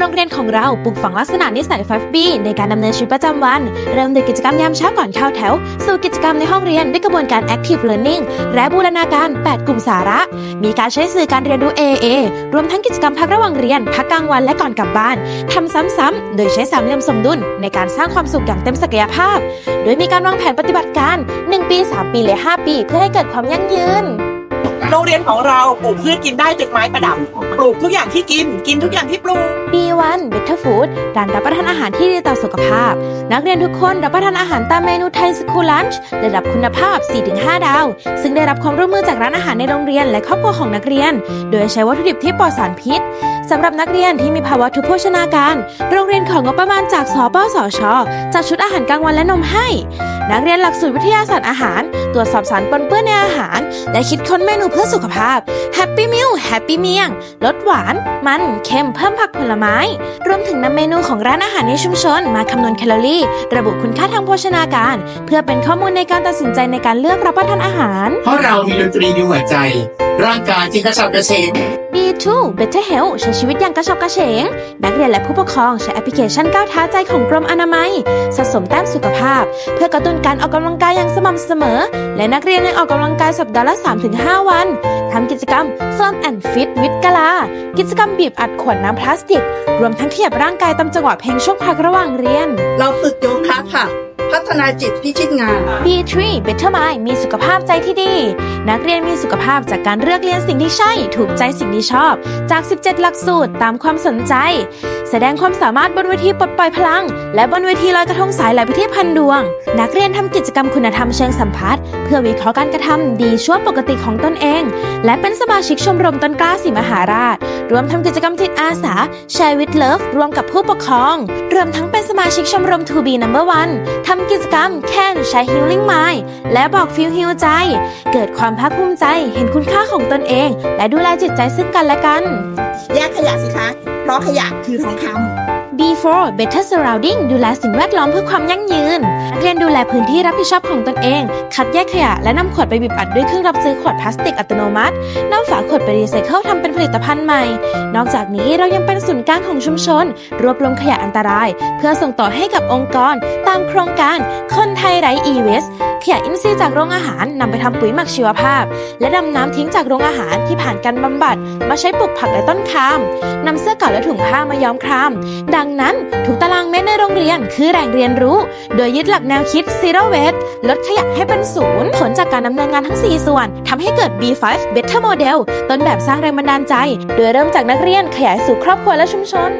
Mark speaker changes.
Speaker 1: โรงเรียนของเราปลูกฝังลักษณะนิสัย 5B ในการดำเนินชีวิตประจำวัน เริ่มด้วยกิจกรรมยามเช้าก่อนเข้าแถว สู่กิจกรรมในห้องเรียนด้วยกระบวนการ Active Learning และบูรณาการ 8 กลุ่มสาระ มีการใช้สื่อการเรียนรู้ AA รวมทั้งกิจกรรมพักระหว่างเรียน พักกลางวันและก่อนกลับบ้านทำซ้ำๆโดยใช้สามเหลี่ยมสมดุล ในการสร้างความสุขอย่างเต็มศักยภาพ โดยมีการวางแผนปฏิบัติการ 1 ปี 3 ปีและ5ปี เพื่อให้เกิดความยั่งยืน
Speaker 2: โรงเรียนของเราปลูกพืชกินได้จนไม้ประดับ ปลูกทุกอย่างที่กิน กินทุกอย่างที่ปลูก
Speaker 1: B1 Better Food ร้านรับประทานอาหารที่ดีต่อสุขภาพ นักเรียนทุกคนรับประทานอาหารตามเมนูไทยสคูลลันช์ระดับคุณภาพ 4-5 ดาว ซึ่งได้รับความร่วมมือจากร้านอาหารในโรงเรียนและครอบครัวของนักเรียน โดยใช้วัตถุดิบที่ปลอดสารพิษสำหรับนักเรียนที่มีภาวะทุพโภชนาการ โรงเรียนของงบประมาณจากสปสชจัดชุดอาหารกลางวันและนมให้ นักเรียนหลักสูตรวิทยาศาสตร์อาหาร ตรวจสอบสารปนเปื้อนในอาหาร และคิดค้นเมนูเพื่อสุขภาพ Happy Meal Happy เมียง ลดหวาน มัน เค็ม เพิ่มผักผลไม้รวมถึงนำเมนูของร้านอาหารในชุมชน มาคำนวณแคลอรี่ ระบุคุณค่าทางโภชนาการ เพื่อเป็นข้อมูลในการตัดสินใจในการเลือกรับประทานอาหาร
Speaker 3: เพราะเรามีดนตรีในหัวใจ ร่างกายที่กระฉับกระเฉง
Speaker 1: B2 Better Health ใช้ชีวิตอย่างกระฉับกระเฉง นักเรียนและผู้ปกครองใช้แอปพลิเคชันก้าวท้าใจของกรมอนามัย สะสมแต้มสุขภาพ เพื่อกระตุ้นการออกกำลังกายอย่างสม่ำเสมอ และนักเรียนยังออกกำลังกายสัปดาห์ละ 3-5 วันทำกิจกรรม Firm and Fit วิดกะลา กิจกรรมบีบอัดขวดน้ำพลาสติก รวมทั้งขยับร่างกายตามจังหวะเพลงช่วงพักระหว่างเรียน
Speaker 4: เราฝึกโยคะค่ะ พัฒนาจิตพิชิตงาน
Speaker 1: B3 Better Mind มีสุขภาพใจที่ดี นักเรียนมีสุขภาพจากการเลือกเรียนสิ่งที่ใช่ ถูกใจสิ่งที่ชอบ จาก 17 หลักสูตรตามความสนใจ แสดงความสามารถบนเวทีปลดปล่อยพลัง และบนเวทีลอยกระทงสายและพิธีพันดวง นักเรียนทำกิจกรรมคุณธรรมเชิงสัมพัทธ์เพื่อวิเคราะห์การกระทำดีชั่วปกติของตนเอง และเป็นสมาชิกชมรมต้นกล้าสีมหาราชรวมทำกิจกรรมจิตอาสา Share with Love รวมกับผู้ปกครอง รวมทั้งเป็นสมาชิกชมรม To Be Number One ทำกิจกรรมแค่ใช้ Healing Mind และบอกฟิลฮิวใจ เกิดความภาคภูมิใจเห็นคุณค่าของตนเอง และดูแลจิตใจซึ่งกันและกัน
Speaker 2: ขยะคือทองคำ
Speaker 1: B4 Better Surrounding ดูแลสิ่งแวดล้อมเพื่อความยั่งยืน นักเรียนดูแลพื้นที่รับผิดชอบของตนเอง คัดแยกขยะและนำขวดไปบีบอัดด้วยเครื่องรับซื้อขวดพลาสติกอัตโนมัตินำฝาขวดไปรีไซเคิลทำเป็นผลิตภัณฑ์ใหม่ นอกจากนี้เรายังเป็นศูนย์กลางของชุมชน รวบรวมขยะอันตราย เพื่อส่งต่อให้กับองค์กร ตามโครงการคนไทยไร้อีเวสขยะอินทรีย์จากโรงอาหารนำไปทำปุ๋ยหมักชีวภาพ และดำน้ำทิ้งจากโรงอาหารที่ผ่านการบำบัด มาใช้ปลูกผักและต้นคามนำเสื้อเก่าและถุงผ้ามาย้อมคราม ดังนั้นทุกตารางเมตรในโรงเรียนคือแหล่งเรียนรู้ โดยยึดหลักลักแนวคิด Zero Waste ลดขยะให้เป็นศูนย์ ผลจากการดำเนินงานทั้ง 4 ส่วนทำให้เกิด B5 Better Model ต้นแบบสร้างแรงบันดาลใจ โดยเริ่มจากนักเรียนขยายสู่ครอบครัวและชุมชน